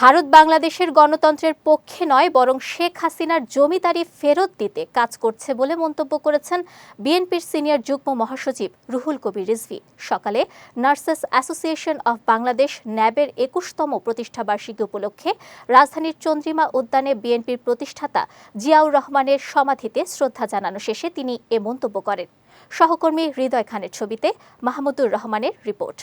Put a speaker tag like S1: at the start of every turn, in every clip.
S1: ভারত বাংলাদেশের গণতন্ত্রের পক্ষে নয় বরং শেখ হাসিনার জমিদারি ফেরত দিতে কাজ করছে বলে মন্তব্য করেছেন বিএনপির সিনিয়র যুগ্ম মহাসচিব রুহুল কবির রিজভি সকালে নার্সেস অ্যাসোসিয়েশন অব বাংলাদেশ ন্যাবের একুশতম প্রতিষ্ঠাবার্ষিকী উপলক্ষে রাজধানীর চন্দ্রিমা উদ্যানে বিএনপির প্রতিষ্ঠাতা জিয়াউর রহমানের সমাধিতে শ্রদ্ধা জানানো শেষে তিনি এ মন্তব্য করেন সহকর্মী হৃদয় খানের ছবিতে মাহমুদুর রহমানের রিপোর্ট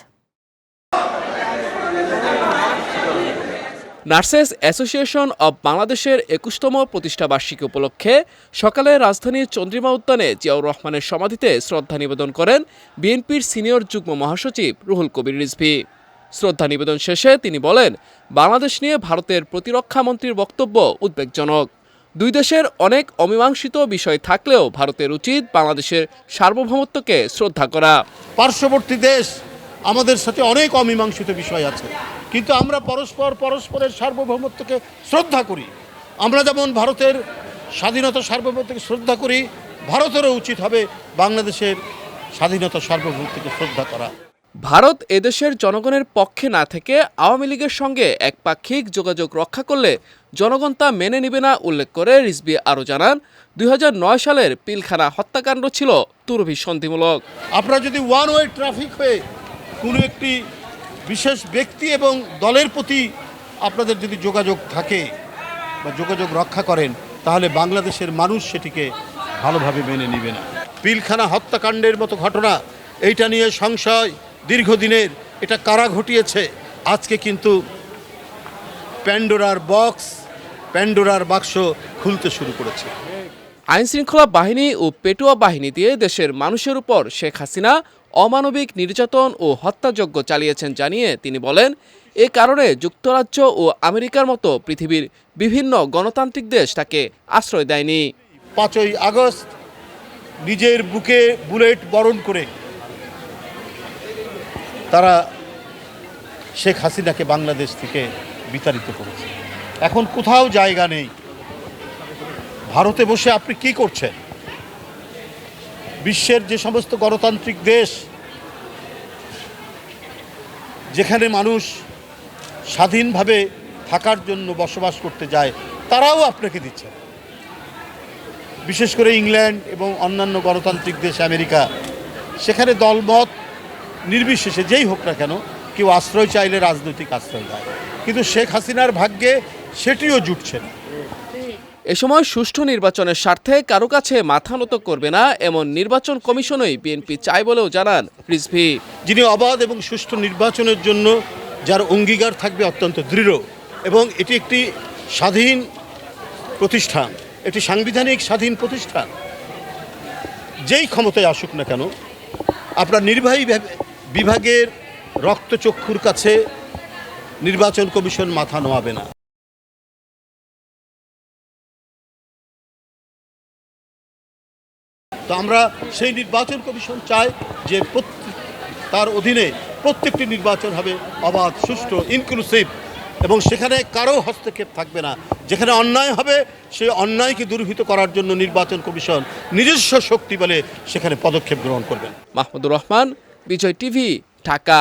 S2: নার্সেস অ্যাসোসিয়েশন অব বাংলাদেশের একুশতম প্রতিষ্ঠাবার্ষিকী উপলক্ষে সকালে রাজধানীর চন্দ্রিমা উদ্যানে জিয়াউর রহমানের সমাধিতে শ্রদ্ধা নিবেদন করেন বিএনপির সিনিয়র যুগ্ম মহাসচিব রুহুল কবির রিজভি শ্রদ্ধা নিবেদন শেষে তিনি বলেন বাংলাদেশ নিয়ে ভারতের প্রতিরক্ষা মন্ত্রীর বক্তব্য উদ্বেগজনক দুই দেশের অনেক অমীমাংসিত বিষয় থাকলেও ভারতের উচিত বাংলাদেশের সার্বভৌমত্বকে শ্রদ্ধা করা
S3: পার্শ্ববর্তী দেশ আমাদের সাথে অনেক অমীমাংসিত বিষয় আছে কিন্তু আমরা পরস্পর পরস্পরের সার্বভৌমত্বকে শ্রদ্ধা করি আমরা যেমন ভারতের স্বাধীনতা সার্বভৌমত্বকে শ্রদ্ধা করি ভারতেরও উচিত হবে বাংলাদেশের স্বাধীনতা সার্বভৌমত্বকে শ্রদ্ধা করা
S2: ভারত এদেশের জনগণের পক্ষে না থেকে আওয়ামী লীগের সঙ্গে একপাক্ষিক যোগাযোগ রক্ষা করলে জনগণ তা মেনে নিবে না উল্লেখ করে রিসবি আরও জানান দুই সালের পিলখানা হত্যাকাণ্ড ছিল তুরভি সন্ধিমূলক
S3: আপনারা যদি ওয়ান ওয়ে ট্রাফিক হয়ে কোনো একটি বিশেষ ব্যক্তি এবং দলের প্রতি আপনাদের যদি যোগাযোগ থাকে বা যোগাযোগ রক্ষা করেন তাহলে বাংলাদেশের মানুষ সেটিকে ভালোভাবে মেনে নিবে না
S4: পিলখানা হত্যাকাণ্ডের মতো ঘটনা এইটা নিয়ে সংশয় দীর্ঘদিনের এটা কারা ঘটিয়েছে আজকে কিন্তু প্যান্ডোরার বক্স প্যান্ডোরার বাক্স খুলতে শুরু করেছে
S2: আইনশৃঙ্খলা বাহিনী ও পেটুয়া বাহিনী দিয়ে দেশের মানুষের উপর শেখ হাসিনা অমানবিক নির্যাতন ও হত্যাযজ্ঞ চালিয়েছেন জানিয়ে তিনি বলেন এ কারণে যুক্তরাজ্য ও আমেরিকার মতো পৃথিবীর বিভিন্ন গণতান্ত্রিক দেশ তাকে আশ্রয় দেয়নি
S3: পাঁচই আগস্ট নিজের বুকে বুলেট বরণ করে তারা শেখ হাসিনাকে বাংলাদেশ থেকে বিতাড়িত করেছে এখন কোথাও জায়গা নেই ভারতে বসে আপনি কি করছেন বিশ্বের যে সমস্ত গণতান্ত্রিক দেশ যেখানে মানুষ স্বাধীনভাবে থাকার জন্য বসবাস করতে যায় তারাও আপনাকে দিচ্ছে বিশেষ করে ইংল্যান্ড এবং অন্যান্য গণতান্ত্রিক দেশ আমেরিকা সেখানে দলমত নির্বিশেষে যেই হোক না কেন কেউ আশ্রয় চাইলে রাজনৈতিক আশ্রয় দেয় কিন্তু শেখ হাসিনার ভাগ্যে সেটিও জুটছে না
S2: এ সময় সুষ্ঠু নির্বাচনের স্বার্থে কারো কাছে মাথা নত করবে না এমন নির্বাচন কমিশনই বিএনপি চায় বলেও জানান রিজভি
S3: যিনি অবাধ এবং সুষ্ঠু নির্বাচনের জন্য যার অঙ্গীকার থাকবে অত্যন্ত দৃঢ় এবং এটি একটি স্বাধীন প্রতিষ্ঠান একটি সাংবিধানিক স্বাধীন প্রতিষ্ঠান যেই ক্ষমতায় আসুক না কেন আপনার নির্বাহী বিভাগের রক্তচক্ষুর কাছে নির্বাচন কমিশন মাথা নোয়াবে না তো আমরা সেই নির্বাচন কমিশন চাই যে তার অধীনে প্রত্যেকটি নির্বাচন হবে অবাধ সুষ্ঠু ইনক্লুসিভ এবং সেখানে কারো হস্তক্ষেপ থাকবে না যেখানে অন্যায় হবে সেই অন্যায়কে দূরীভূত করার জন্য নির্বাচন কমিশন নিজস্ব শক্তি বলে সেখানে পদক্ষেপ গ্রহণ করবেন
S2: মাহমুদুর রহমান বিজয় টিভি ঢাকা